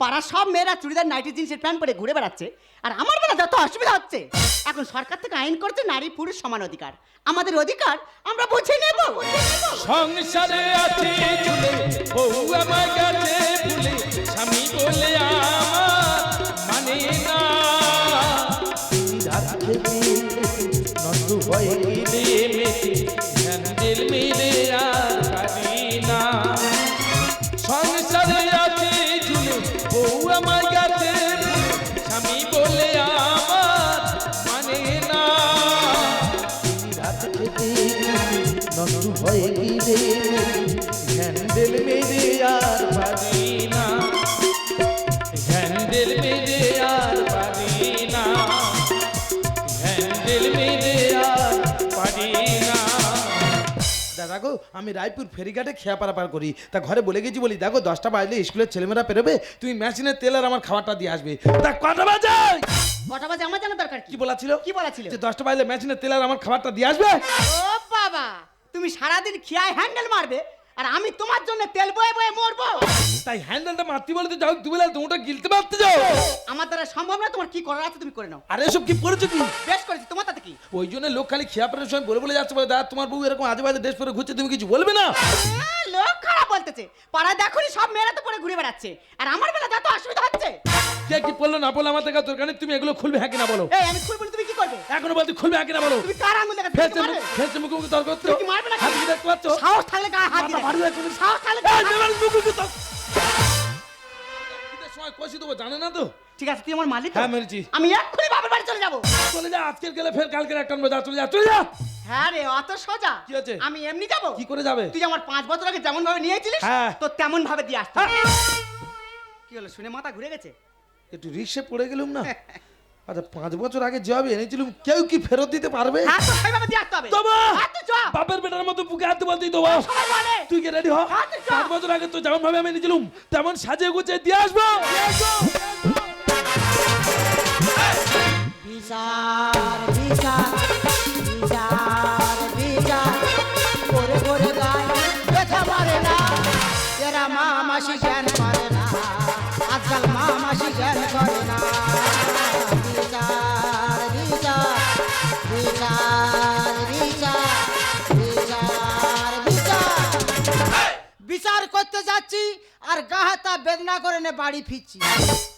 পাড়ার সব মেয়েরা চুড়িদার, নাইটি, জিন্সের প্যান্ট পরে ঘুরে বেড়াচ্ছে। আর আমার বেলা যত অসুবিধা হচ্ছে, এখন সরকার থেকে আইন করছে নারী, পুরুষ সমান অধিকার। আমাদের অধিকার আমরা বুঝে নেব। সংসারে আছে আমার কাছে ভুলে স্বামী বলে আমার মানে না। গো আমি রায়পুর ফেরিঘাটে খেয়া পারাপার করি। তা ঘরে বলে গেছি বলি দেখো দশটা বাজলে স্কুলের ছেলেমেয়েরা পেরোবে তুমি মেশিনের তেল আর আমার খাবারটা দিয়ে আসবে। তা কটা বাজে? কটা বাজে? আমার জানা দরকার কি? কি বলা ছিল কি বলা ছিল? যে দশটা বাজলে মেশিনের তেল আর আমার খাবারটা দিয়ে আসবে? ও বাবা তুমি সারাদিন খেয়ায় হ্যান্ডেল মারবে আর আমি তোমার জন্য তেল বয়ে বয়ে মরবো। তাই হ্যান্ডেলটা মারতে বলে তো যাও তুমি বলে তোমরা গিলতে পারতে যাও। আমার দ্বারা সম্ভব না তোমার কি করার আছে তুমি করে নাও। আর এসব কি পড়েছো কি? বেশ করেছি তোমার তাতে কি? ওই জন্য লোক খালি খেয়া পড়ার সময় বলে বলে যাচ্ছে বলে দাদা তোমার বউ এরকম আজে বাজে ড্রেস পরে ঘুরছে তুমি কিছু বলবে না? লোক খারাপ বলতেছে। পাড়ায় দেখুনি সব মেয়েরা তো পরে ঘুরে বেড়াচ্ছে। আর আমার বেলা যত অসুবিধা হচ্ছে। কে কি বলল না বলো আমার দেখা দরকার নেই তুমি এগুলো খুলবে হ্যাঁ কিনা বলো। এই আমি খুলবো তুমি কি করবে? এখনও বলতে খুলবে হ্যাঁ কিনা বলো। তুমি কার আঙুল মারবে? ফেলছে মুখে মুখে তর্ক করছ? তুমি মারবে নাকি? হাত দিয়ে দেখতে পাচ্ছ? সাহস থাকলে গায়ে হাত মাথা তুমি। সময় কষি দেবো জানে না তো? ঠিক আছে তুই আমার মালিক? হ্যাঁ, মেরেছি। আমি এক্ষুনি বাবার বাড়ি চলে যাব। চলে যা আজকের গেলে ফের কালকের একটা চলে যা চলে যা। হ্যাঁ রে অত সোজা। কি হয়েছে? আমি এমনি যাব? কি করে যাবে? তুই আমার পাঁচ বছর আগে যেমন ভাবে নিয়েছিলিস হ্যাঁ। তো তেমন ভাবে দিয়ে আসতে কি হলো শুনে মাথা ঘুরে গেছে? একটু রিক্সে পড়ে গেলুম না? আচ্ছা পাঁচ বছর আগে জবে এনেছিলাম কেউ কি ফেরত দিতে পারবে? হ্যাঁ তো সেইভাবে দিয়ে আসতে হবে। তবে হ্যাঁ তুই চ। বাপের বেটার মতো বুকে হাতে বলতে দেবো সবাই বলে। তুই কি রেডি হ? হ্যাঁ, তুই। পাঁচ বছর আগে তো যেমন ভাবে আমি এনেছিলাম তেমন সাজিয়ে গুছিয়ে দিয়ে আসব। বিচার বিচার বিচার যাচ্ছি আর গা হাতা বেদনা করে নে বাড়ি ফিরছি।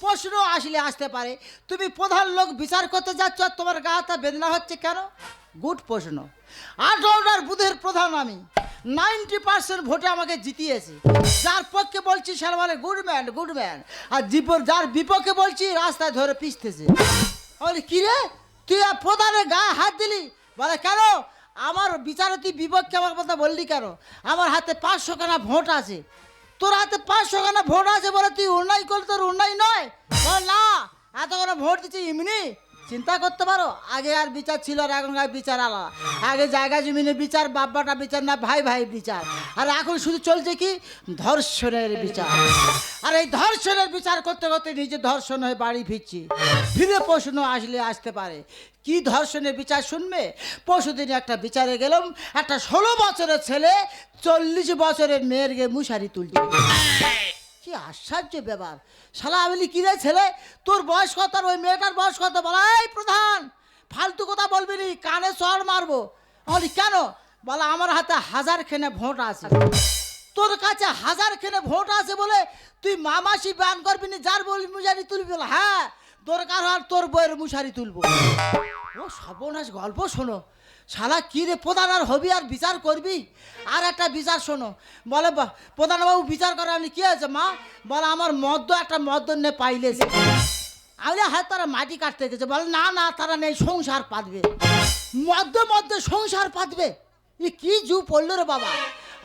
প্রশ্ন আসলে আসতে পারে। তুমি প্রধান লোক বিচার করতে যাচ্ছ আর তোমার গা হাতা বেদনা হচ্ছে কেন? গুড প্রশ্ন। আঠারোটার বুধের প্রধান আমি। নাইনটি পার্সেন্ট ভোটে আমাকে জিতিয়েছে। যার পক্ষে বলছি সারা বলে গুড ম্যান গুড ম্যান। আর জীবন যার বিপক্ষে বলছি রাস্তায় ধরে পিছতেছে বলে, কি রে? তুই আর প্রধানের গায়ে হাত দিলি? বলে, কেন? আমার বিচারে তুই বিপক্ষে আমার কথা বললি কেন? আমার হাতে পাঁচশো খানা ভোট আছে। তোর হাতে পাঁচশো খানা ভোট আছে বলে তুই অন্যায় করলে, তোর অন্যায় নয়। বল না, এত করে ভোট দিচ্ছি এমনি? চিন্তা করতে পারো? আগে আর বিচার ছিল আর এখনকার বিচার আলাদা। আগে জায়গা জমিনে বিচার বাব্বাটা বিচার না, ভাই ভাই বিচার। আর এখন শুধু চলছে কি? ধর্ষণের বিচার। আর এই ধর্ষণের বিচার করতে করতে নিজে ধর্ষণ হয়ে বাড়ি ফিরছি। ফিরে প্রশ্ন আসলে আসতে পারে। কি ধর্ষণের বিচার শুনবে? পরশুদিন একটা বিচারে গেলাম, একটা ষোলো বছরের ছেলে, চল্লিশ বছরের মেয়ের গে মুশারি তুলছে কি আশ্চর্য ব্যাপার। শালা, আমি কি রে ছেলে? তোর বয়স কত ওই মেয়েটার বয়স কত? বলা, এই প্রধান, ফালতু কথা বলবি নি, কানে চড় মারবো। বলি, কেন? বলা, আমার হাতে হাজার খেনে ভোট আছে। তোর কাছে হাজার খেনে ভোট আছে বলে তুই মামাসি ব্যান করবি নি, যার বলি মুশারি তুলবি? হ্যাঁ দরকার হয় তোর বইয়ের মুশারি তুলবো। ও সর্বনাশ গল্প শোনো। শালা, কী রে, প্রধান আর হবি আর বিচার করবি? আর একটা বিচার শোনো। বলে প্রধানবাবু বিচার করে আমি কি হয়েছে, মা? বলে, আমার মদ্য, একটা মদ্য নে পাইলেছে আমি হ্যাঁ তারা মাটি কাটতে গেছে। বলে, না না, তারা নেই, সংসার পাতবে। মধ্যে মধ্যে সংসার পাতবে। এ কি জু পড়ল রে বাবা।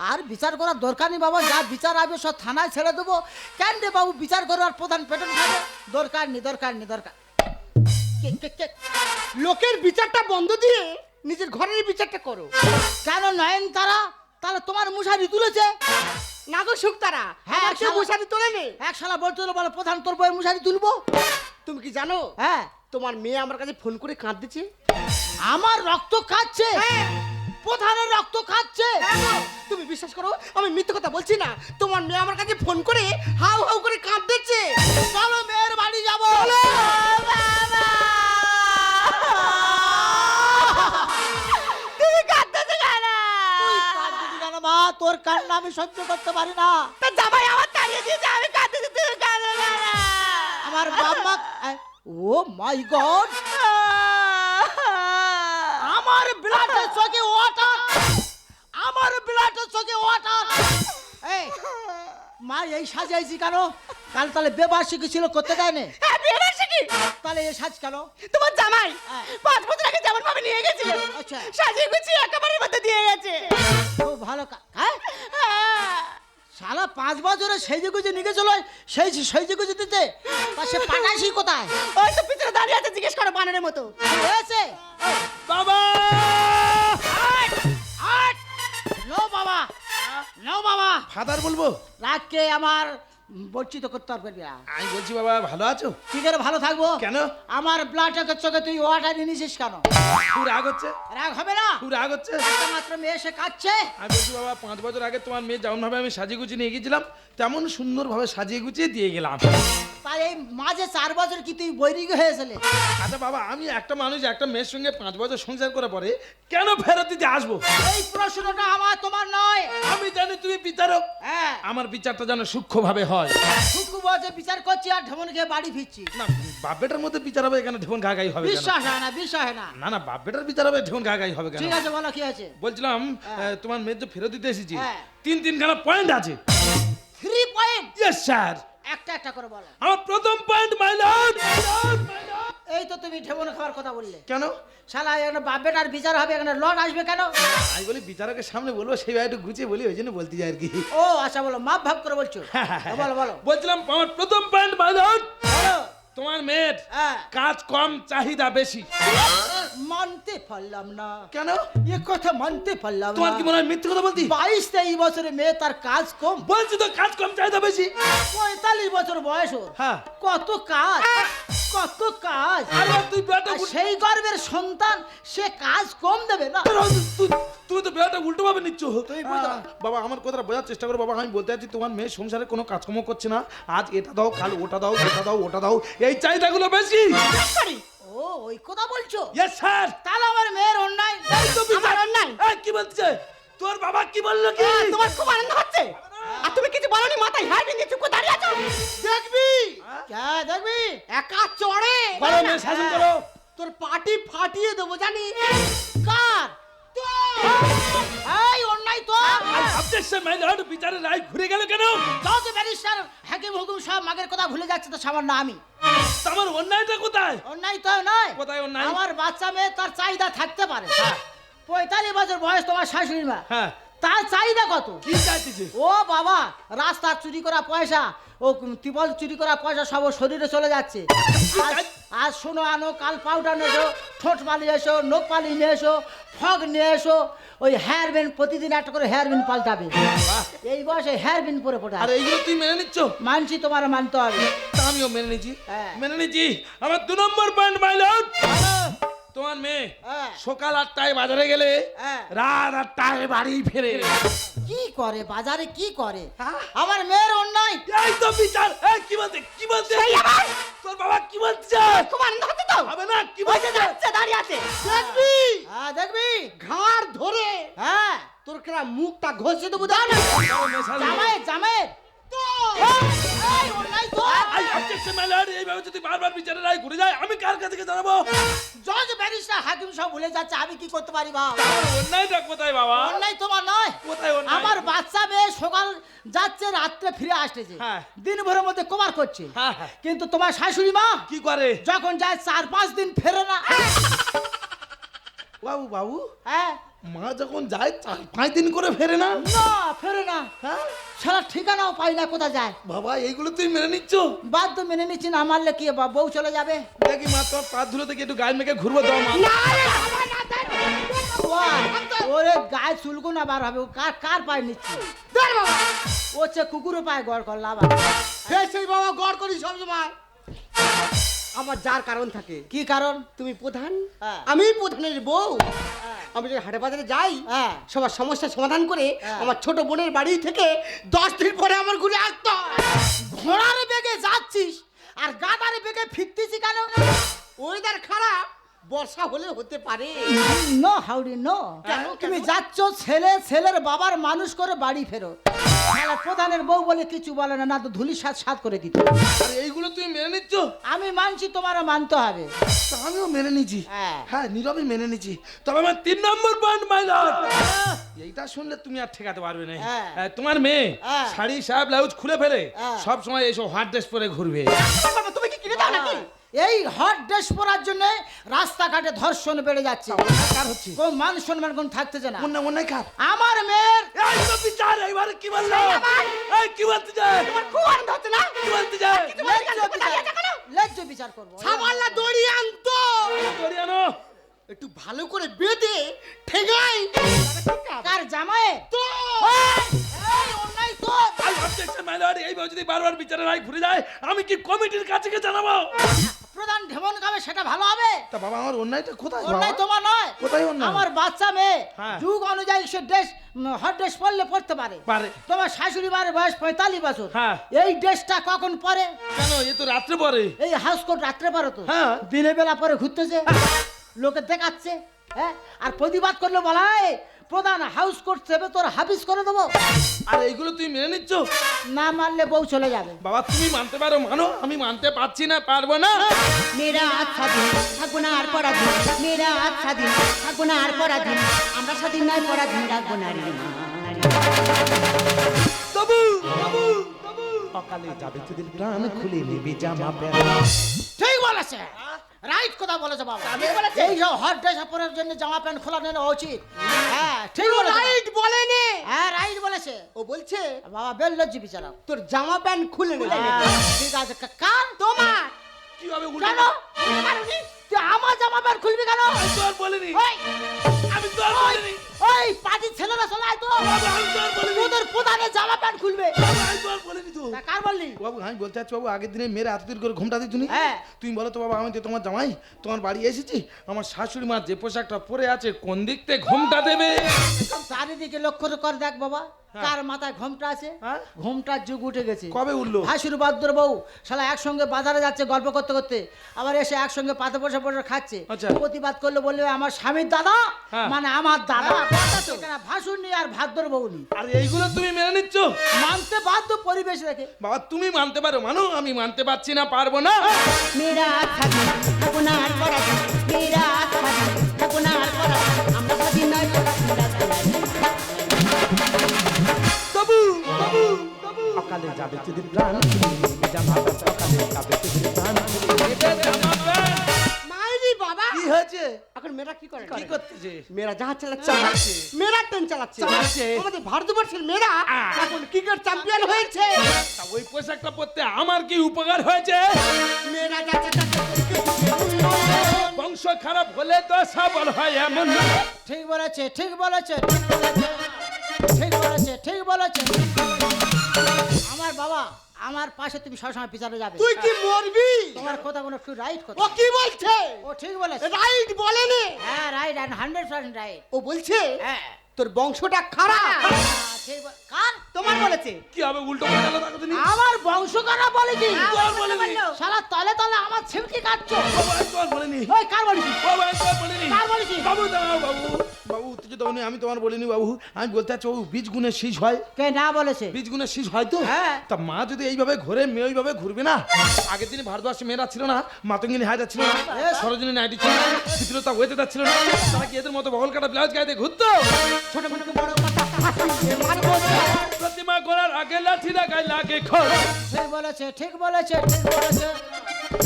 আর বিচার করার দরকার নেই বাবা, যা বিচার আসবে সব থানায় ছেড়ে দেবো। কেন রে বাবু, বিচার করার প্রধান পেটন খাবে? দরকার নেই দরকার নেই, দরকার? লোকের বিচারটা বন্ধ দিয়ে নিজের ঘরের বিচারটা করো। কেন নয়ন তারা তাহলে তোমার মুশারি তুলেছে? না গো সুখ তারা হ্যাঁ, হ্যাঁ শালা- মশারি তোলে নে? এক শালা বলতে হলো বলো প্রধান তোর বইয়ের মুশারি তুলবো? তুমি কি জানো? হ্যাঁ। তোমার মেয়ে আমার কাছে ফোন করে কাঁদতেছে আমার রক্ত খাচ্ছে হ্যাঁ। প্রধানের রক্ত খাচ্ছে তুমি বিশ্বাস করো আমি মিথ্যে কথা বলছি না। তোমার মেয়ে আমার কাছে ফোন করে হাউ হাউ করে কাঁদতেছে চলো মেয়ের বাড়ি যাব। তোর কান্না আমি সহ্য করতে পারি না। জামাই আমার তাড়িয়ে দিয়েছে আমি কাঁদতেছি তুমি কাঁদো কেন আমার বাবা ও মাই গড। আমার ব্লাডের চোখে ওয়াটার। আমার ব্লাডের চোখে ওয়াটার। এই মা এই সাজাইছি কেন? কাল তাহলে বেবার্ষিকী ছিল করতে দেয়নি? হ্যাঁ। তাহলে এ সাজ কেন? তোমার জামাই হ্যাঁ। পাঁচ বছর আগে যেমন ভাবে নিয়ে গেছিল আচ্ছা। সাজিয়ে গুছিয়ে একেবারে মধ্যে দিয়ে গেছে। খুব ভালো হ্যাঁ? শালা পাঁচ বছরে সেই যে গুজে নিয়ে গেছিল সেই সেই যে গুজে দিতে? তা সে পাঠাইছি কোথায়? ওই তো পিছনে দাঁড়িয়ে আছে জিজ্ঞেস করো বানরের মতো। হয়েছে? বাবা! নো বাবা। নো বাবা! ফাদার বলব? রাগকে আমার বঞ্চিত করতে পারবি না। আমি বলছি বাবা ভালো আছো? কি করে ভালো থাকব। কেন? আমার ব্লাডটাকে চোখে তুই ওয়াটার নিয়েছিস কেন? রাগ হচ্ছে। রাগ হবে না? রাগ হচ্ছে। একটা মাত্র মেয়ে এসে কাচ্ছে আমি বলছি বাবা পাঁচ বছর আগে তোমার মেয়ে যেমন ভাবে আমি সাজিয়ে গুছিয়ে নিয়ে গেছিলাম তেমন সুন্দরভাবে সাজিয়ে গুছিয়ে দিয়ে গেলাম। তাই এই মাঝে চার বছর কি তুই বৈরিক হয়েছিলে আচ্ছা বাবা আমি একটা মানুষ একটা মেয়ের সঙ্গে পাঁচ বছর সংসার করে পরে কেন ফেরত দিতে আসব? এই প্রশ্নটা আমার তোমার নয়। আমি জানি তুমি বিচারক। হ্যাঁ। আমার বিচারটা যেন সূক্ষ্মভাবে হয়। বিচার করছি আর ঢেমন খেয়ে বাড়ি ফিরছি। না বাপ বেটার মধ্যে বিচার হবে এখানে ঢেমন ঘা গাই হবে কেন? বিশ্বাস হয় না বিশ্বাস হয় না। না না বাপ বেটার বিচার হবে ঢেউন ঘাগাই হবে কেন? ঠিক আছে বলো কি আছে? বলছিলাম আহ, তোমার মেয়ে তো ফেরত দিতে এসেছি হ্যাঁ। তিন তিনখানা পয়েন্ট আছে। থ্রি পয়েন্ট ইয়েস স্যার একটা একটা করে বলো। আমার প্রথম পয়েন্ট মাই লর্ড এই তো তুমি ঢেমন খাওয়ার কথা বললে। কেন? শালা এখানে বাপ বেটার বিচার হবে এখানে লট আসবে কেন? আমি বলি বিচারকের সামনে বলব সেইভাবে একটু গুছিয়ে বলি ওই জন্য বলতে যাই আর কি। ও আচ্ছা বলো মাপ ভাব করে বলছো? বলো বলো। বলছিলাম আমার প্রথম পয়েন্ট লর্ড তোমার মেয়ের হ্যাঁ। কাজ কম চাহিদা বেশি। মানতে পারলাম না। কেন? এ কথা মানতে পারলাম তোমার কি মনে হয় মিথ্যে কথা বলতি? বাইশ তেইশ বছরে মেয়ে তার কাজ কম। বলছি তো কাজ কম চাহিদা বেশি। পঁয়তাল্লিশ বছর বয়স ওর। হ্যাঁ। কত কাজ? কত কাজ? আরে তুই বেটা সেই গর্বের সন্তান সে কাজ কম দেবে না? তুমি তো বেটা উল্টো ভাবে নিচ্ছ বাবা আমার কথাটা বোঝার চেষ্টা করো। বাবা আমি বলতে চাচ্ছি তোমার মেয়ে সংসারে কোনো কাজকর্ম করছে না। আজ এটা দাও কাল ওটা দাও এটা দাও ওটা দাও। এই চাহিদাগুলো বেশি। ও ওই কথা বলছো? ইয়েস স্যার তাহলে আমার মেয়ের অন্যায় আমার অন্যায়। এই, কি বলছে? তোর বাবা কি বলল কি? তোমার খুব আনন্দ হচ্ছে। আর তুমি কিছু বলনি মাথায়? হার বিন্দু চুপ করে দাঁড়িয়ে আছো? দেখবি? হ্যাঁ? দেখবি? একা চড়ে। বলো মেয়ে শাসন করো। তোর পাটি ফাটিয়ে দেবো জানি কার? এই অন্যায় তো অবজেকশন মাই লর্ড বিচারের রায় ঘুরে গেল কেন? যত ব্যারিস্টার হাকিম হুকুম সব মাগের কথা ভুলে যাচ্ছে তো সামান্য আমি। তোমার অন্যায়টা কোথায়? অন্যায় তো নয়। কোথায় অন্যায়? আমার বাচ্চা মেয়ে তার চাহিদা থাকতে পারে। পঁয়তাল্লিশ বছর বয়স তোমার শাশুড়ি মা। হ্যাঁ। তার চাহিদা কত? কি চাইতেছে ও বাবা রাস্তা চুরি করা পয়সা ও ত্রিপল চুরি করা পয়সা সব শরীরে চলে যাচ্ছে। আজ- শোনো আনো কাল পাউডার নিয়ে এসো ঠোঁট পালি এসো নোক পালি নিয়ে এসো ফগ নিয়ে এসো ওই হেয়ার বিন প্রতিদিন একটা করে হেয়ার বিন পাল্টাবে এই বয়সে হেয়ার বিন পরে পড়ে আর এইগুলো তুই মেনে নিচ্ছ? মানছি তোমার মানতে হবে। আমিও মেনে নিচ্ছি। হ্যাঁ। মেনে নিচ্ছি। আমার দু নম্বর পয়েন্ট মাই লর্ড তোমার মেয়ে হ্যাঁ। সকাল আটটায় বাজারে গেলে হ্যাঁ। রাত আটটায় বাড়ি ফেরে। কি করে বাজারে কি করে? আমার মেয়ের অন্যায়। এই তো বিচার। এই কি বলতে কি বলতে? তোর বাবা কি বলছে? খুব আনন্দ হচ্ছে তো হবে না কি বলছে? যাচ্ছে দাঁড়িয়ে আছে। দেখবি? হ্যাঁ দেখবি। ঘাড় ধরে। হ্যাঁ। তোর কেনা মুখটা ঘষে দেবো দাও না। জামাই জামাই। তো আই অবজেকশন মাই লর্ড এইভাবে যদি বারবার বিচারের রায় ঘুরে যায় আমি কার কাছে জানাব? জজ ব্যারিস্টার হাকিম সব ভুলে যাচ্ছে আমি কি করতে পারি বাবা? আমার অন্যায়টা কোথায় বাবা? অন্যায় তোমার নয়। কোথায় আমার বাচ্চা মেয়ে সকাল যাচ্ছে রাত্রে ফিরে আসতেছে। হ্যাঁ। দিন ভরের মধ্যে কভার করছে। হ্যাঁ, হ্যাঁ। কিন্তু তোমার শাশুড়ি মা কি করে? যখন যায় চার পাঁচ দিন ফেরে না। বাবু বাবু? হ্যাঁ। মা যখন যায় চার পাঁচ দিন করে ফেরে না না ফেরে না হ্যাঁ সারা ঠিকানাও পাই না কোথায় যায় বাবা এইগুলো তুই মেনে নিচ্ছ বাধ্য মেনে নিচ্ছি না মারলে কি বা বউ চলে যাবে দেখি মা তোর পা ধুলো থেকে একটু গায়ে মেখে ঘুরবো দাও মা ওরে গায়ে চুলকো না বার হবে ও কার কার পায়ে নিচ্ছি ও হচ্ছে কুকুরও পায়ে গড় করলা সেই বাবা গড় করি সবসময় আমার যার কারণ থাকে কি কারণ তুমি প্রধান হ্যাঁ। আমি প্রধানের বউ আমি যদি হাটে বাজারে যাই হ্যাঁ। সবার সমস্যার সমাধান করে হ্যাঁ। আমার ছোট বোনের বাড়ি থেকে দশ দিন পরে আমার ঘুরে আসতো হয়। ঘোড়ার বেগে যাচ্ছিস আর গাদার বেগে ফিরতেছি কেন ওয়েদার খারাপ বর্ষা হলে হতে পারে। No howdy no. তুমি যাচ্ছ ছেলে ছেলের বাবার মানুষ করে বাড়ি ফেরো। প্রধানের বউ বলে কিছু বলে না না তো ধুলি সাত সাত করে দিত। আর এইগুলো তুই মেনে নিচ্ছ? আমি মানছি তোমারও মানতে হবে। আমিও মেনে নিচ্ছি। হ্যাঁ। হ্যাঁ নীরবে মেনে নিচ্ছি। তবে আমার তিন নম্বর পয়েন্ট মাইলর এইটা শুনলে তুমি আর ঠেকাতে পারবে না। হ্যাঁ। হ্যাঁ, তোমার মেয়ে হ্যাঁ। শাড়ি সাহেব ব্লাউজ খুলে ফেলে হ্যাঁ। সব সময় এইসব হার্ড ড্রেস পরে ঘুরবে। তুমি কি কিনে দাও নাকি? এই হট ড্রেস পরার জন্য রাস্তাঘাটে ধর্ষণ বেড়ে যাচ্ছে। হচ্ছে? কোন মান সম্মান কোন থাকতেছে না। অন্যায় কার? আমার মেয়ের এই তো বিচার এইবারে কি বলল? এই কি বলতে যায় খুব আনন্দ হচ্ছে না? কি বলতে যায় ন্যায্য বিচার। বিচার করব। সামাল্লা দড়ি আনতো। দরিয়ানো একটু ভালো করে বেঁধে ঠেঙাই কার জামায়ে তো। এই যদি বারবার বিচারের রায় ঘুরে যায় আমি কি কমিটির কাছে গিয়ে জানাব? প্রধান ঢেমন খাবে সেটা ভালো হবে? তা বাবা আমার অন্যায়টা কোথায়? অন্যায় তোমার নয়। কোথায় অন্যায়? আমার বাচ্চা মেয়ে হ্যাঁ। যুগ অনুযায়ী সে ড্রেস হট ড্রেস পরলে পড়তে পারে। পারে। তোমার শাশুড়ি মার বয়স পঁয়তাল্লিশ বছর। হ্যাঁ। এই ড্রেসটা কখন পরে কেন? এ তো রাত্রে পরে এই হাউস কোট রাত্রে পারো তো। হ্যাঁ। দিনের বেলা পরে ঘুরতেছে। লোকে দেখাচ্ছে হ্যাঁ। আর প্রতিবাদ করলে বলা হয় প্রধান হাউস কোট সেবে তোর হাফিস করে দেবো। আর এইগুলো তুই মেনে নিচ্ছ? না মানলে বউ চলে যাবে। বাবা তুমি মানতে পারো মানো। আমি মানতে পারছি না পারব না। মেয়েরা আজ স্বাধীন থাকব না আর পরাধীন। মেয়েরা আজ স্বাধীন থাকব না আর পরাধীন। আমরা স্বাধীন নয় পরাধীন রাখব না রে নারী। তবু তবু তবু। অকালে যাবে তোদের প্রাণ খুলে নেবে জামা প্যান্ট। ঠিক বলেছে। রাইট কথা বলেছে বাবা। এই সব হট ড্রেস পরার জন্য জামা প্যান্ট খোলা নেওয়া উচিত। হ্যাঁ ঠিক রাইট বলেনি। হ্যাঁ রাইট বলেছে। ও বলছে বাবা বেল লজ্জি বিচারা তোর জামা প্যান্ট খুলে নেবে ঠিক আছে কান কার? তোমার। হবে উল্টো তুই আমার জামা প্যান্ট খুলবি কেন? বলিনি। ওই আমি তো বলিনি। ওই পার্টির ছেলেরা শোনায় তো। বাবা, আমি তো বলিনি। তোদের প্রধানের জামা প্যান্ট খুলবে। আমি তো আর বলিনি তো। কার বললি? বাবু আমি বলতে চাচ্ছি বাবু আগের দিনে মেয়েরা এতদিন করে ঘুমটা দিত হ্যাঁ। তুমি বলো তো বাবা আমি তো তোমার জামাই। তোমার বাড়ি এসেছি। আমার শাশুড়ি মা যে পোশাকটা পরে আছে কোন দিক থেকে ঘুমটা দেবে? চারিদিকে লক্ষ্য করে দেখ বাবা। কার মাথায় ঘোমটা আছে? হ্যাঁ? ঘোমটার যুগ উঠে গেছে। কবে উঠল? ভাসুর বাদ্যর বউ শালা একসঙ্গে বাজারে যাচ্ছে গল্প করতে করতে আবার এসে একসঙ্গে পাতে বসে বসে খাচ্ছে। আচ্ছা। প্রতিবাদ করলে বললে আমার স্বামীর দাদা হ্যাঁ। মানে আমার দাদা। ভাসুর নি আর ভাদ্র বউ নি আর এইগুলো তুমি মেনে নিচ্ছ? মানতে বাধ্য পরিবেশ রেখে। বাবা তুমি মানতে পারো। মানো আমি মানতে পারছি না পারব না। মেয়েরা স্বাধীন থাকব আর মেয়েরা আজ স্বাধীন থাকব না আর অকালে যাবে তোদের প্রাণ জামা যাবে প্রাণ। প্যান্ট মাইরি বাবা! কি হয়েছে? এখন মেয়েরা কি করে? কি করতেছে? মেয়েরা জাহাজ চালাচ্ছে চালাচ্ছে। মেয়েরা ট্রেন চালাচ্ছে। চালাচ্ছে। আমাদের ভারতবর্ষের মেয়েরা এখন ক্রিকেট চ্যাম্পিয়ন হয়েছে। তা ওই পোশাকটা পরতে আমার কি উপকার হয়েছে? মেয়েরা যাচ্ছে যাচ্ছে বংশ খারাপ হলে তো সবল হয় এমন। ঠিক বলেছে ঠিক বলেছে ঠিক বলেছে। ঠিক বলেছে ঠিক আমার পাশে তুমি সবসময় পিছনে যাবে। তুই কি মরবি? তোমার কথা কোনো একটু রাইট কথা। ও কি বলছে? ও ঠিক বলেছে। রাইট বলেনি? হ্যাঁ right and hundred percent right ও বলছে হ্যাঁ। তোর বংশটা খারাপ। ঠিক কার? তোমার বলেছে। কি হবে উল্টো গেল তাকে তুমি। আমার বংশ কারা বলে কি তোর বলেনি। শালা তলে তলে আমার ছিমকি কাটছো। বাবু আমি তো আর বলিনি। ওই কার বলেছি? বাবু আমি তো আর বলিনি। কার বলেছি? বাবু দাঁড়াও বাবু। বাবু উত্তেজিত হয়নি আমি তোমার বলিনি বাবু। আমি বলতে চাচ্ছি বাবু বীজ গুণে শীষ হয়। কে না বলেছে? বীজ গুণে শীষ হয় তো? হ্যাঁ। তা মা যদি এইভাবে ঘুরে মেয়ে ওইভাবে ঘুরবে না? আগের দিনে ভারতবর্ষে মেয়েরা ছিল না মাতঙ্গিনী হায়দা ছিল না সরোজিনী নাইটি ছিল না শিথিলতা ওয়েতেদা ছিল না। তারা কি এদের মতো বগল কাটা ব্লাউজ গায়ে দিয়ে ঘুরতো? ছোট ছোট বড় প্রতিমা করার আগে লাঠি লাগাই লাগে খড়। ঠিক বলেছে ঠিক বলেছে ঠিক বলেছে।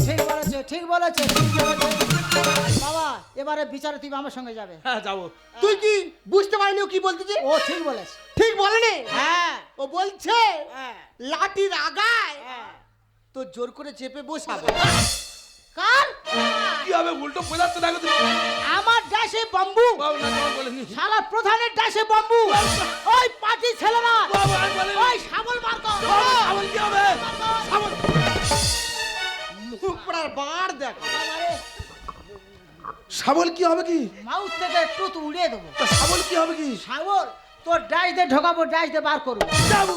ঠিক বলেছে ঠিক বলেছে। ঠিক বলেছে বাবা এবারে বিচারে তুমি আমার সঙ্গে যাবে। হ্যাঁ যাব। তুই কি বুঝতে পারিনি ও কি বলতেছে? ও ঠিক বলেছে। ঠিক বলেনি? হ্যাঁ। ও বলছে হ্যাঁ। লাঠির আগায় হ্যাঁ। তো জোর করে চেপে বসাবে। কার? কি হবে উল্টো বোঝাচ্ছে তুমি আমার ডাসে বাম্বু। না শালা প্রধানের ডাসে বাম্বু। ওই পার্টি ছেলেরা। ওই শাবল মার্কা আমার কি হবে? আমার মুখ পড়ার বাড় দেখ। শাবল কি হবে কি? মাউথ থেকে একটু তো উড়িয়ে দেবো। শাবল কি হবে কি? শাবল তোর ডাইস দিয়ে ঢোকাবো ডাইস দিয়ে বার করব। যাব।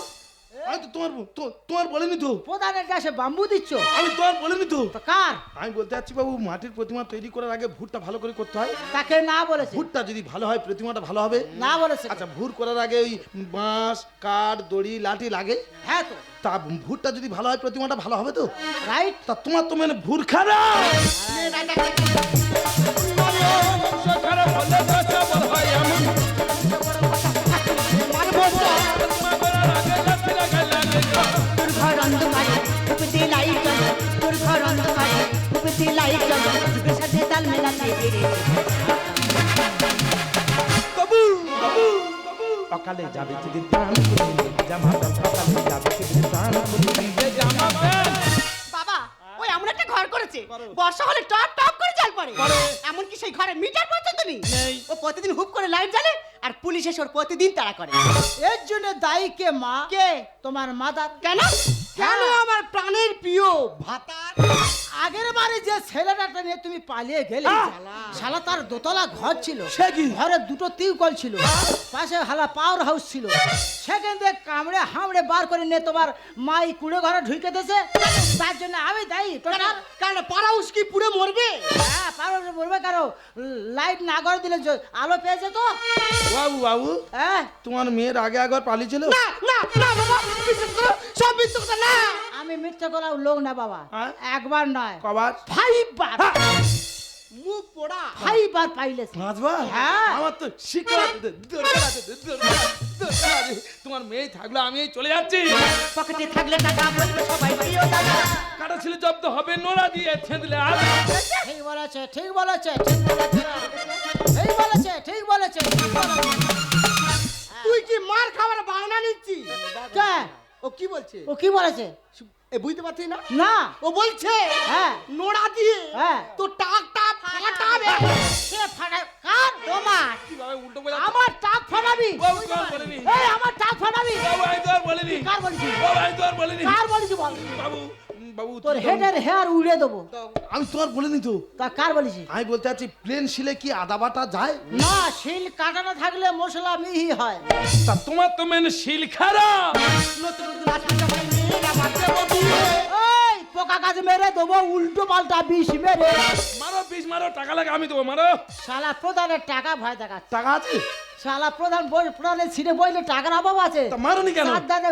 আমি তো তোমার তো- তোমার বলিনি তো। প্রধানের ডাসে বাম্বু দিচ্ছ? আমি তোমার বলিনি তো। তো কার? আমি বলতে চাচ্ছি বাবু মাটির প্রতিমা তৈরি করার আগে ভুটটা ভালো করে করতে হয়। তাকে না বলেছে। ভুটটা যদি ভালো হয় প্রতিমাটা ভালো হবে। না বলেছে। আচ্ছা ভুর করার আগে ওই বাঁশ কাঠ দড়ি লাঠি লাগে। হ্যাঁ তো। তা ভুটটা যদি ভালো হয় প্রতিমাটা ভালো হবে তো? রাইট তা তোমার তো মানে ভুর খারাপ। অকালে যাবে যদি প্রাণ জামা সকালে যাবে যদি প্রাণ জামা বাবা ওই এমন একটা ঘর করেছে। বর্ষা হলে টপ টপ করে জল পড়ে। এমনকি সেই ঘরে মিটার পর্যন্ত নেই। ও প্রতিদিন হুপ করে লাইট জ্বালে আর পুলিশ এসে ওর প্রতিদিন তাড়া করে। এর জন্য দায়ী কে মা? কে? তোমার মাদার। কেন? কেন আমার প্রাণের প্রিয় ভাতার? আগের বারে যে ছেলেটাকে নিয়ে তুমি পালিয়ে গেলে শালা তার দোতলা ঘর ছিল সে কি? ঘরে দুটো টিউকল ছিল পাশে হালা পাওয়ার হাউস ছিল। সেখান থেকে কামড়ে হামড়ে বার করে নিয়ে তোমার মাই কুড়ে ঘরে ঢুকে দিয়েছে। তার জন্য আমি দায়ী টোটাল কেন? পাড়াউস কি পুরো মরবে? হ্যাঁ পারো বলবে কারও লাইট না করে দিলে আলো পেয়ে যেত বাবু বাবু হ্যাঁ? তোমার মেয়ের আগে একবার পালিয়েছিল? না না না বাবা বিশ্বাস সব কথা না। আমি মিথ্যে করা লোক না বাবা। হ্যাঁ? একবার নয়। কবার? ফাইভ বার মুখ পোড়া। ফাইভ বার পাইলে পাঁচবার? হ্যাঁ। আমার তো শিক্ষা দরকার আছে দরকার আছে, দরকার আছে। তোমার মেয়ে থাকলে আমি এই চলে যাচ্ছি। পকেটে থাকলে টাকা বলবে সবাই প্রিয় দাদা কাটা ছিল জব্দ হবে নোড়া দিয়ে ছেঁদলে আর ঠিক বলেছে ঠিক বলেছে ঠিক বলেছে। ঠিক বলেছে ঠিক বলেছে। তুই কি মার খাবার বায়না নিচ্ছিস? কে? ও কি বলছে? ও কি বলেছে? এ বুঝতে পারছিস না? না। ও বলছে হ্যাঁ। নোড়া দিয়ে হ্যাঁ। তো টাকটা ফাটাবে। সে ফাটা কার তোমার? কীভাবে উল্টো বলে আমার টাক ফাটাবি? বাবু বলেনি? এই আমার টাক ফাটাবি? বাবু আমি তো আর বলিনি। কার বলেছি? বাবু আমি তো আর বলিনি। কার বলেছি বল? বাবু। বাবু তোর হেডের হেয়ার উড়ে দেবো। আমি তোমার বলিনি তো। তা কার বলেছি? আমি বলতে চাচ্ছি প্লেন শিলে কি আদা বাটা যায়? না শিল কাটানো থাকলে মশলা মিহি হয়। তা তোমার তো মেন শিল খারাপ। নতুন এই পোকা কাজ মেরে দেবো উল্টো পাল্টা বিষ মেরে। মারো বিষ মারো টাকা লাগে আমি দেবো মারো। শালা প্রধানের টাকা ভয় দেখাচ্ছে। টাকা আছে? শালা প্রধান বই প্রধানের ছিটে বইলে টাকার অভাব আছে। তা মারোনি কেন?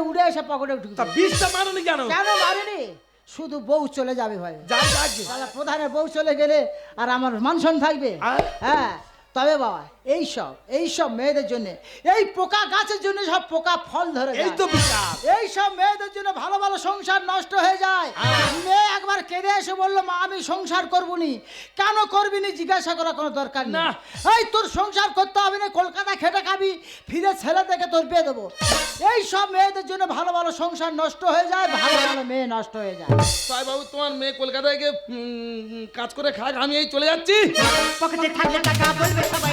উড়ে এসে পকেটে ঢুকছে তা বিষটা মারোনি কেন? কেন মারেনি? শুধু বউ চলে যাবে ভাই। যাই যাক প্রধানের বউ চলে গেলে আর আমার মানসন থাকবে? হ্যাঁ তবে বাবা এই সব এই সব মেয়েদের জন্য এই পোকা গাছের জন্য সব পোকা ফল ধরে এই তো এই সব মেয়েদের জন্য ভালো ভালো সংসার নষ্ট হয়ে যায়। মেয়ে একবার কেঁদে এসে বলল মা আমি সংসার করব নি কেন করবি নি? জিজ্ঞাসা করার কোনো দরকার না। এই তোর সংসার করতে হবে না কলকাতা খেটে খাবি ফিরে ছেলে থেকে তোর বিয়ে দেবো। এই সব মেয়েদের জন্য ভালো ভালো সংসার নষ্ট হয়ে যায় ভালো ভালো মেয়ে নষ্ট হয়ে যায়। তাই বাবু তোমার মেয়ে কলকাতায় গিয়ে কাজ করে খাক আমি এই চলে যাচ্ছি। পকেটে থাকলে টাকা বলবে সবাই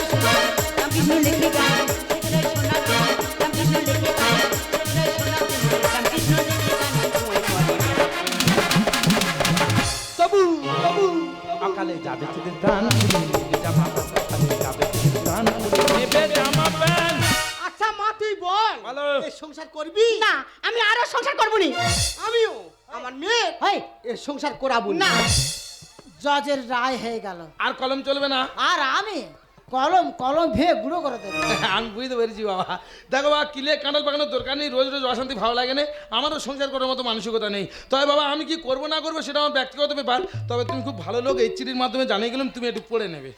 সংসার করাবো না না। জজের রায় হয়ে গেল। আর কলম চলবে না। আর আমি কলম কলম ভেঙে গুঁড়ো করে দেবে। আমি বুঝতে পেরেছি বাবা। দেখো বাবা কিলে কাঁঠাল পাকানোর দরকার নেই রোজ রোজ অশান্তি ভালো লাগে না। আমারও সংসার করার মতো মানসিকতা নেই। তবে বাবা আমি কি করব না করব সেটা আমার ব্যক্তিগত ব্যাপার। তবে তুমি খুব ভালো লোক এই চিঠির মাধ্যমে জানিয়ে গেলাম তুমি একটু পড়ে নেবে।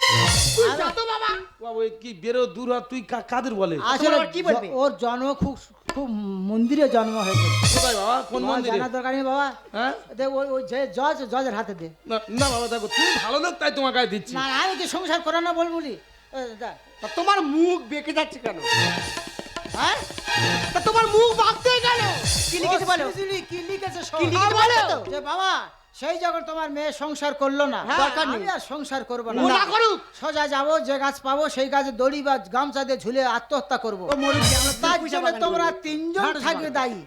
বাবা কি বেরো দূর তুই কাদের বলে? আসলে কি বলবে? ওর জন্ম খুব খুব মন্দিরে জন্ম হয়েছে। কোথায় বাবা? কোন মন্দিরে? জানার দরকার নেই বাবা। হ্যাঁ? দে ওই ওই যে জজ জজের হাতে দে। না না বাবা দেখো তুমি ভালো লোক তাই তোমার কাছে দিচ্ছি। না না, আমি কি সংসার করা না বল বলি। এ, দা। তা তোমার মুখ বেঁকে যাচ্ছে কেন? হ্যাঁ? তোমার মুখ বাঁকতে কেন? কি লিখেছে বলো? কি লিখেছে শোন। বলো? বলো? যে বাবা সেই যখন তোমার মেয়ে সংসার করল না হ্যাঁ, দরকার নেই। আমি আর সংসার করব না। না। করুক। সোজা যাব যে গাছ পাবো সেই গাছে দড়ি বা গামছা দিয়ে ঝুলে আত্মহত্যা করব। তার জন্য তোমরা তিনজন থাকবে দায়ী।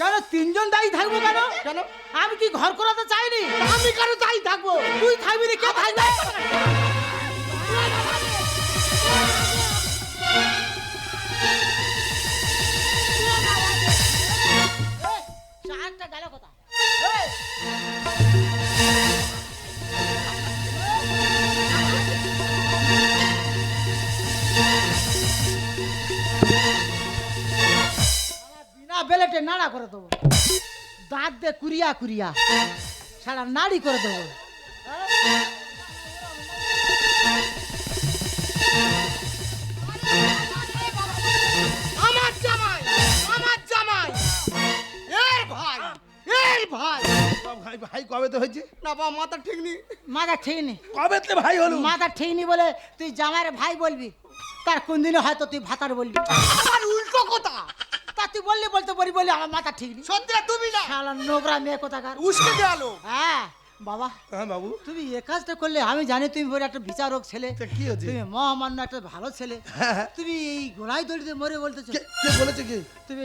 কেন তিনজন দায়ী থাকব কেন? কেন? আমি কি ঘর করাতে চাইনি? আমি কেন দায়ী থাকব। তুই থাকবি না কে থাকবে? চারটা গেল কোথায়? বিনা বেলেটে নাড়া করে দেবো। দাঁত দিয়ে কুরিয়া কুরিয়া সারা নাড়ি করে দেবো। ভাই ভাই কবে তো হয়েছে? না বাবা মাথা ঠিক নেই। মাথা ঠিক নেই। কবে তো ভাই হলো? মাথা ঠিক নেই বলে তুই জামার ভাই বলবি? তার কোন দিনে হয়তো তুই ভাতার বলবি? আমার উল্টো কথা। তা তুই বললি বলতে পারি বলে আমার মাথা ঠিক নেই। সত্যি তুমি না। শালা নোংরা মেয়ে কোথাকার? উস্কে গেল। হ্যাঁ। বাবা হ্যাঁ বাবু। তুমি এ কাজটা করলে আমি জানি তুমি বলে একটা বিচারক ছেলে। তা কি হয়েছে? তুমি মহামান্য একটা ভালো ছেলে। হ্যাঁ, হ্যাঁ। তুমি এই গোড়ায় দড়িতে মরে বলতেছো। কে বলেছে কি? তুমি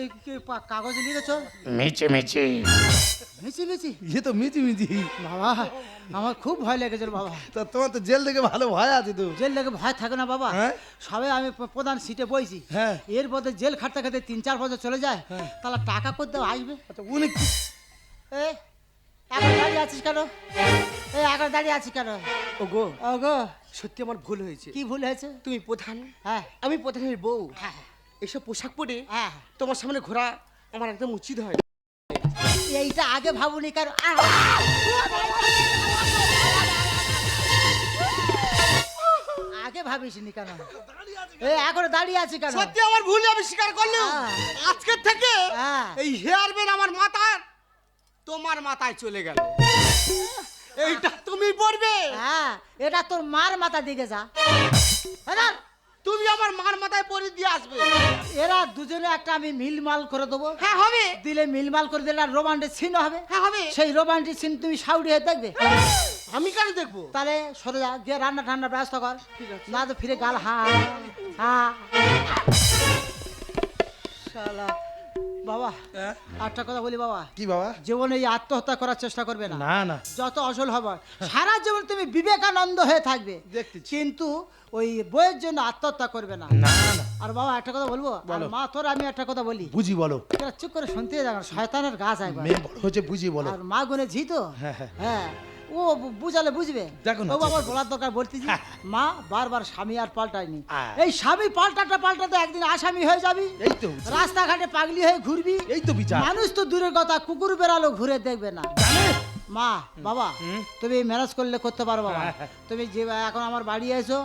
কাগজে লিখেছো? মিচি মিচি। মিছি মিছি ইয়ে তো মিচি মিচি। বাবা আমার খুব ভয় লেগেছিল বাবা। তা তোমার তো জেল থেকে ভালো ভয় আছে তো। জেল লেগে ভয় থাকে না বাবা। হ্যাঁ? সবে আমি প্রধান সিটে বইছি। হ্যাঁ। এর মধ্যে জেল খাটতে খাটতে তিন চার বছর চলে যায়। তাহলে টাকা করতে আসবে? আচ্ছা উনি কি- এ এখন দাঁড়িয়ে আছিস কেন? এ এখন দাঁড়িয়ে আছিস কেন? ওগো সত্যি আমার ভুল হয়েছে। কি ভুল হয়েছে? তুমি প্রধান। হ্যাঁ। আমি প্রধানের বউ। হ্যাঁ এসব পোশাক পরে হ্যাঁ। তোমার সামনে ঘোরা আমার একদম উচিত হয়। এইটা আগে ভাবুনি কারণ আগে ভাবিসনি কেন? এ এখন দাঁড়িয়ে আছি কেন? সত্যি আমার ভুল আমি স্বীকার করলাম। হ্যাঁ। আজকের থেকে হ্যাঁ। এই হেয়ার আমার মাথার তোমার মাথায় চলে গেল। এইটা তুমি পড়বে। হ্যাঁ এটা তোর মার মাথা দিকে যা। হ্যাঁ তুমি আমার মার মাথায় পরে দিয়ে আসবে। এরা দুজনে একটা আমি মিলমাল করে দেবো। হ্যাঁ হবে। দিলে মিলমাল করে দিলে রোমান্টিক সিন হবে। হ্যাঁ হবে। সেই রোমান্টিক সিন তুমি সাউরি হয়ে দেখবে। আমি কেন দেখব? তাহলে সরে যা গিয়ে রান্না ঠান্ডা ব্যস্ত কর। না তো ফিরে গাল হা হা। শালা। বাবা হ্যাঁ? একটা কথা বলি বাবা। কি বাবা? জীবনে এই আত্মহত্যা করার চেষ্টা করবে না। না না। যত অসল হবে সারা জীবন তুমি বিবেকানন্দ হয়ে থাকবে। কিন্তু ওই বইয়ের জন্য আত্মহত্যা করবে না। না না আর বাবা একটা কথা বলব? বলো। মা তোর আমি একটা কথা বলি। বুঝি বলো। চুপ করে শুনতে যাবে শয়তানের গাছ একবার। মেয়ে বড় হচ্ছে বুঝি বলো। আর মা গুনে ঝি তো? হ্যাঁ, হ্যাঁ। হ্যাঁ ও বুঝালে বুঝবে? দেখো না, ও আবার বলার দরকার বলতেছি মা বারবার স্বামী আর পাল্টায়নি। হ্যাঁ। এই স্বামী পাল্টাতে পাল্টাতে একদিন আসামি হয়ে যাবি। এই তো রাস্তাঘাটে পাগলি হয়ে ঘুরবি। এই তো বিচার। মানুষ তো দূরের কথা কুকুর বেড়ালো ঘুরে দেখবে না। মা বাবা তুমি ম্যানেজ করলে করতে পারো বাবা। হ্যাঁ, হ্যাঁ। তুমি যে এখন আমার বাড়ি এসো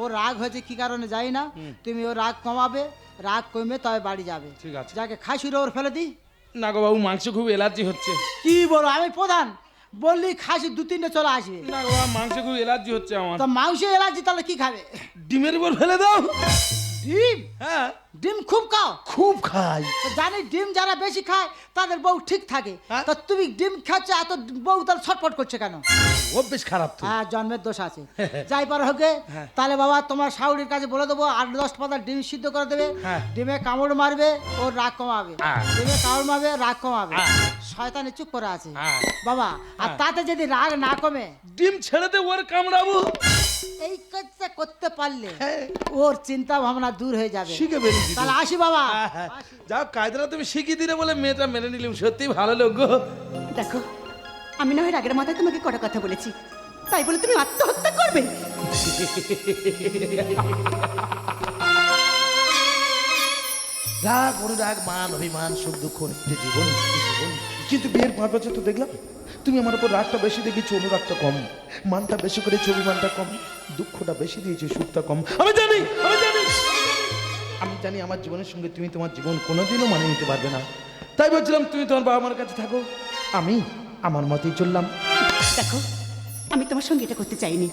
ও রাগ হয়েছে কি কারণে যাই না। তুমি ও রাগ কমাবে রাগ কমে তবে বাড়ি যাবে। ঠিক আছে। যাকে খাসির ওর ফেলে দিই। না গো বাবু মাংস খুব এলার্জি হচ্ছে। কি বলো আমি প্রধান। বললি খাসি দু তিনটে চলে আসবে না বাবা মাংস খুব এলার্জি হচ্ছে আমার। তা মাংস এলার্জি তাহলে কি খাবে? ডিমের উপর ফেলে দাও। ডিম? হ্যাঁ। ডিম খুব খাও। খুব খাই। জানি ডিম যারা বেশি খায় তাদের বউ ঠিক থাকে। হ্যাঁ? তা তুমি ডিম খাচ্ছ এত বউ তাহলে ছটফট করছে কেন? ও বেশ খারাপ তো। হ্যাঁ জন্মের দোষ আছে। যাই পার হোকে তাহলে বাবা তোমার শাউরির কাছে বলে দেবো আট দশ পাতা ডিম সিদ্ধ করে দেবে। হ্যাঁ। ডিমে কামড় মারবে ওর রাগ কমাবে। হ্যাঁ। ডিমে কামড় মারবে রাগ কমাবে। হ্যাঁ। শয়তানি চুপ করে আছে। হ্যাঁ। বাবা আর তাতে যদি রাগ না কমে? ডিম ছেড়ে দে ওর কামড়াবো। এই কাজটা করতে পারলে হ্যাঁ। ওর চিন্তা ভাবনা দূর হয়ে যাবে। শিখে বেরিয়েছি তাহলে আসি বাবা। হ্যাঁ, হ্যাঁ। যাও কায়দাটা তুমি শিখিয়ে দিলে বলে মেয়েটা মেনে নিলাম। সত্যি ভালো লোক গো। দেখো আমি না হয় রাগের মাথায় তোমাকে কটা কথা বলেছি। তাই বলে তুমি আত্মহত্যা করবে? রাগ অনুরাগ মান অভিমান সুখ দুঃখ নিত্য জীবন নিত্য জীবন। কিন্তু বিয়ের পাঁচ বছর তো দেখলাম। তুমি আমার উপর রাগটা বেশি দেখেছ অনুরাগটা কম। মানটা বেশি করে ছবি মানটা কম। দুঃখটা বেশি দিয়েছ, সুখটা কম। আমি জানি আমি জানি। আমি জানি আমার জীবনের সঙ্গে তুমি তোমার জীবন কোনোদিনও মানিয়ে নিতে পারবে না। তাই বলছিলাম, তুমি তোমার বাবা মার কাছে থাকো। আমি আমার মতেই চললাম। দেখো, আমি তোমার সঙ্গে এটা করতে চাইনি।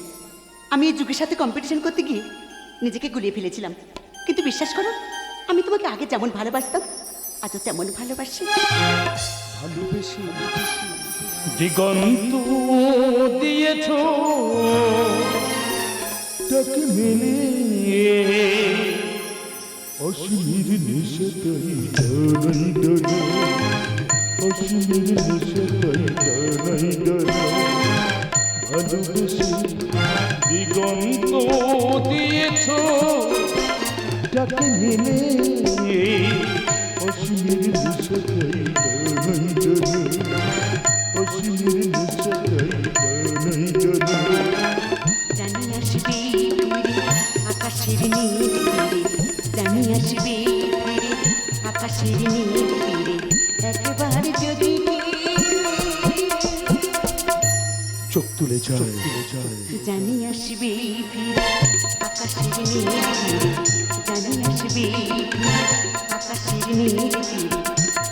আমি এই যুগের সাথে কম্পিটিশন করতে গিয়ে নিজেকে গুলিয়ে ফেলেছিলাম। কিন্তু বিশ্বাস করো, আমি তোমাকে আগে যেমন ভালোবাসতাম, আজও তেমন ভালোবাসি। ভালোবেসে দিগন্ত দিয়েছ তাকে অসীমের নেশাতাই ডানাই ডানা অসীমের নেশাতাই ডানাই ডানা ভালোবেসে দিগন্ত দিয়েছ। তাকে অসীমের নেশাতাই ডানাই আকাশের নীল তীরে জানি আসবে ফিরে আকাশের নীল তীরে একবার যদি চোখ তুলে যায় জানি আসবে ফিরে আকাশের নীল তীরে জানি আসবে ফিরে আকাশের নীল তীরে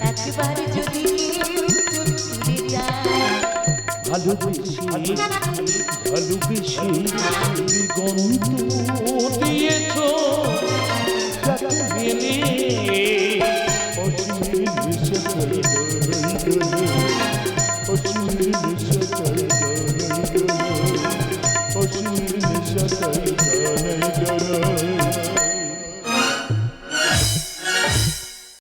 একবার যদি ভালোবেসে ভালোবেসে দিগন্ত দিয়েছ মেনে ডানা